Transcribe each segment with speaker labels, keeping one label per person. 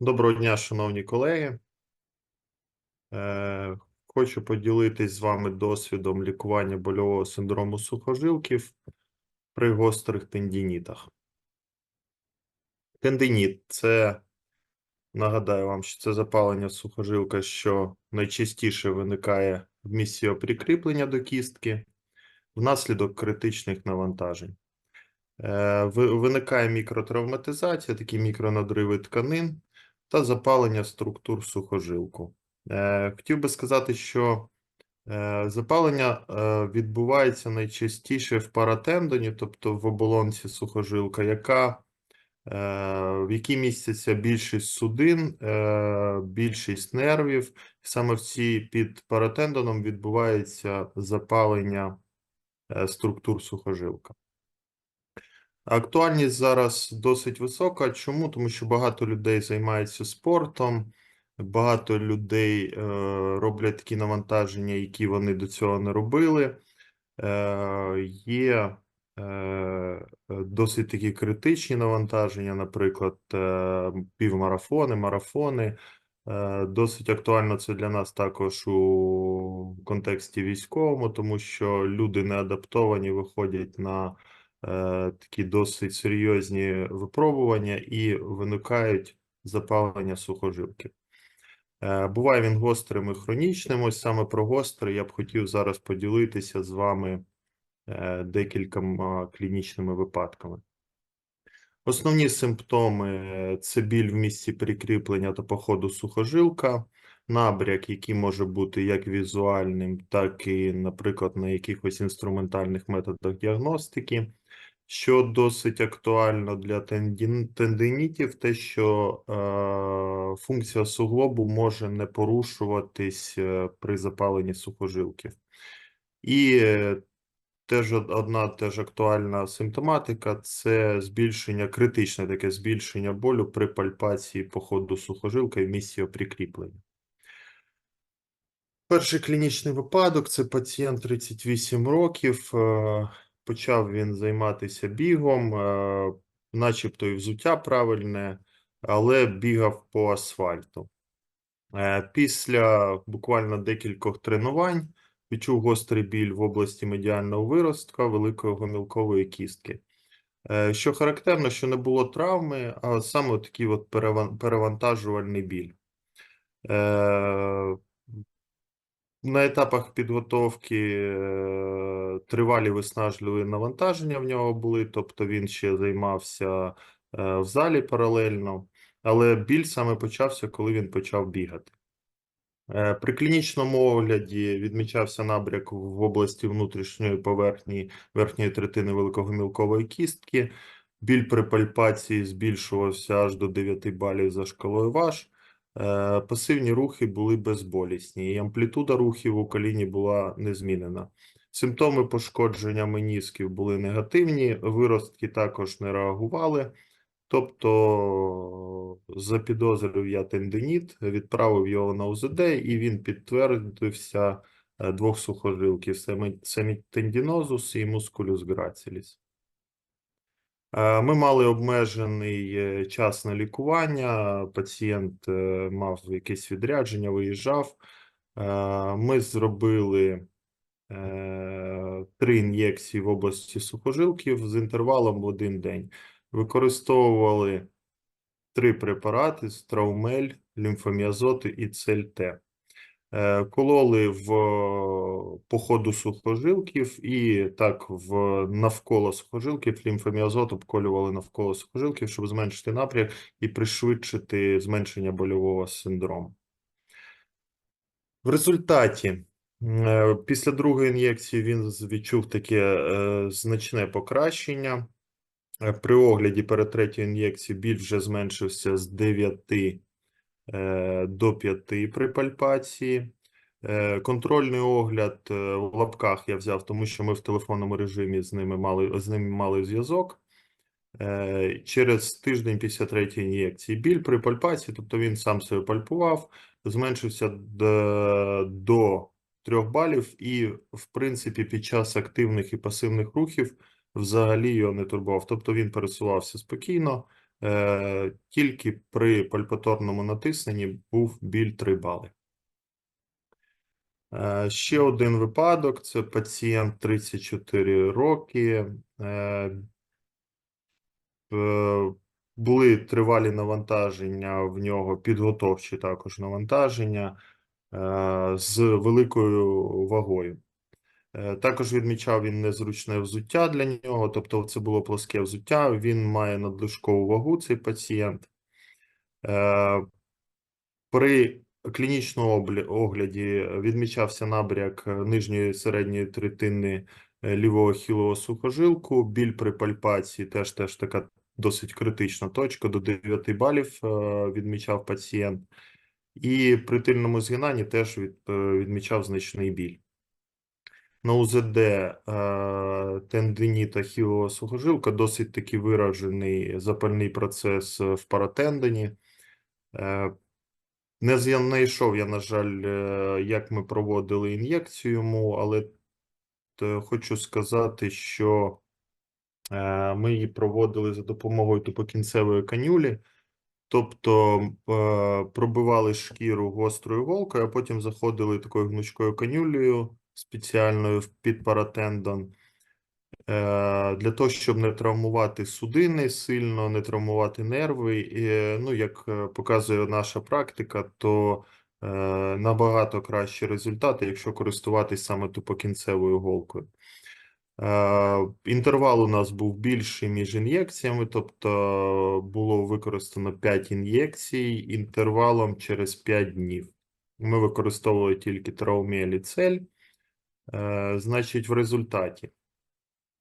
Speaker 1: Доброго дня, шановні колеги. Е, Хочу поділитись з вами досвідом лікування больового синдрому сухожилків при гострих тендінітах. Тендиніт це, нагадаю вам, що це запалення сухожилка, що найчастіше виникає в місці оприкріплення до кістки внаслідок критичних навантажень. Е, Виникає мікротравматизація, такі мікронадриви тканин та запалення структур сухожилку. Е, Хотів би сказати, що е, запалення е, відбувається найчастіше в паратендоні, тобто в оболонці сухожилка, яка, в якій містяться більшість судин, більшість нервів. Саме в цій під паратендоном відбувається запалення структур сухожилка. Актуальність зараз досить висока. Чому? Тому що багато людей займаються спортом, багато людей е, роблять такі навантаження, які вони до цього не робили. Е, є е, досить такі критичні навантаження, наприклад, е, півмарафони, марафони. Е, Досить актуально це для нас також у контексті військовому, тому що люди не адаптовані, виходять на такі досить серйозні випробування і виникають запалення сухожилків. Е, Буває він гострим і хронічним. Ось саме про гострий я б хотів зараз поділитися з вами е, декількома клінічними випадками. Основні симптоми е, це біль в місці прикріплення та походу сухожилка, набряк, який може бути як візуальним, так і, наприклад, на якихось інструментальних методах діагностики. Що досить актуально для тендинітів, те, що е, функція суглобу може не порушуватись е, при запаленні сухожилків. І е, теж одна теж актуальна симптоматика це збільшення, критичне таке збільшення болю при пальпації по ходу сухожилка і в місці оприкріплення. Перший клінічний випадок це пацієнт 38 років. е, Почав він займатися бігом, е, начебто і взуття правильне, але бігав по асфальту. Е, Після буквально декількох тренувань відчув гострий біль в області медіального виростка великої гомілкової кістки. Е, Що характерно, що не було травми, а саме такий от перевантажувальний біль. На етапах підготовки е, тривалі виснажливі навантаження в нього були, тобто він ще займався е, в залі паралельно, але біль саме почався, коли він почав бігати. Е, При клінічному огляді відмічався набряк в області внутрішньої поверхні верхньої третини великогомілкової кістки. Біль при пальпації збільшувався аж до 9 балів за шкалою ВАШ. Е, Пасивні рухи були безболісні, і амплітуда рухів у коліні була незмінена. Симптоми пошкодження менісків були негативні, виростки також не реагували. Тобто запідозрив я тендиніт, відправив його на УЗД, і він підтвердився е, двох сухожилків семітендінозус і мускулюс граціліс. Е, Ми мали обмежений е, час на лікування. Пацієнт е, мав якесь відрядження, виїжджав. Ми зробили три ін'єкції в області сухожилків з інтервалом в один день. Використовували три препарати: Страумель, лімфоміазоти і Цельте. Е, Кололи в по ходу сухожилків і так в навколо сухожилків лімфоміазот обколювали навколо сухожилків, щоб зменшити напряг і пришвидшити зменшення больового синдрому. В результаті е, після другої ін'єкції він відчув таке е, значне покращення. При огляді перед третьою ін'єкцією біль вже зменшився з 9 е, до 5 при пальпації. Е, Контрольний огляд е, в лапках я взяв, тому що ми в телефонному режимі з ними мали, з ними мали зв'язок. Е, Через тиждень після третьої ін'єкції біль при пальпації, тобто він сам себе пальпував, зменшився до, до 3 балів, і, в принципі, під час активних і пасивних рухів взагалі його не турбував. Тобто він пересувався спокійно, Е, Тільки при пальпаторному натисненні був біль 3 бали. Е, Ще один випадок: це пацієнт 34 роки. Е, е, Були тривалі навантаження в нього, підготовчі також навантаження е, з великою вагою. Е, Також відмічав він незручне взуття для нього, тобто це було плоске взуття. Він має надлишкову вагу, цей пацієнт. Е, При клінічному огляді відмічався набряк нижньої середньої третини е, лівого хілового сухожилку. Біль при пальпації теж, теж така досить критична точка, до 9 балів відмічав пацієнт. І при тильному згинанні теж відмічав значний біль. На УЗД е, тендиніта хілова сухожилка досить таки виражений запальний процес е, в паратендоні. Е, Не знайшов я, на жаль, як ми проводили ін'єкцію йому, але хочу сказати, що ми її проводили за допомогою тупокінцевої канюлі. Тобто пробивали шкіру гострою голкою, а потім заходили такою гнучкою канюлею спеціальною під паратендон. Е, Для того, щоб не травмувати судини сильно, не травмувати нерви. І, ну, як е, показує наша практика, то е, набагато кращі результати, якщо користуватись саме тупокінцевою голкою. Інтервал у нас був більший між ін'єкціями, тобто було використано 5 ін'єкцій інтервалом через 5 днів. Ми використовували тільки траумеліцель. Е, Значить, в результаті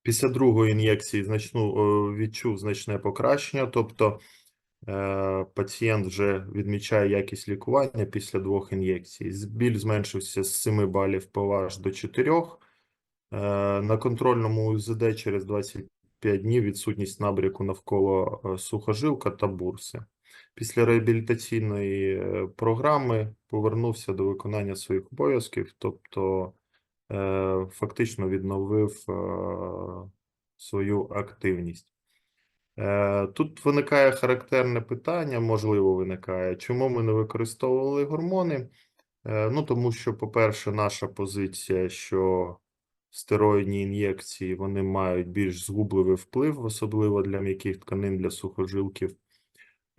Speaker 1: після другої ін'єкції значну, е, відчув значне покращення, тобто е, пацієнт вже відмічає якість лікування після двох ін'єкцій. Біль зменшився з 7 балів ПВАЖ до 4. Е, На контрольному УЗД через 25 днів відсутність набряку навколо сухожилка та бурси. Після реабілітаційної програми повернувся до виконання своїх обов'язків, тобто фактично відновив е, свою активність. Е, Тут виникає характерне питання, можливо, виникає, чому ми не використовували гормони? Е, Ну, тому що, по-перше, наша позиція, що стероїдні ін'єкції вони мають більш згубливий вплив, особливо для м'яких тканин, для сухожилків.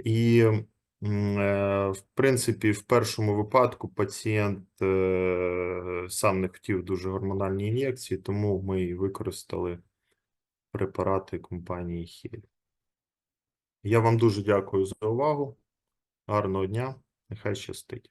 Speaker 1: І, е, в принципі, в першому випадку пацієнт е, сам не хотів дуже гормональні ін'єкції, тому ми і використали препарати компанії Хіль. Я вам дуже дякую за увагу. Гарного дня. Нехай щастить.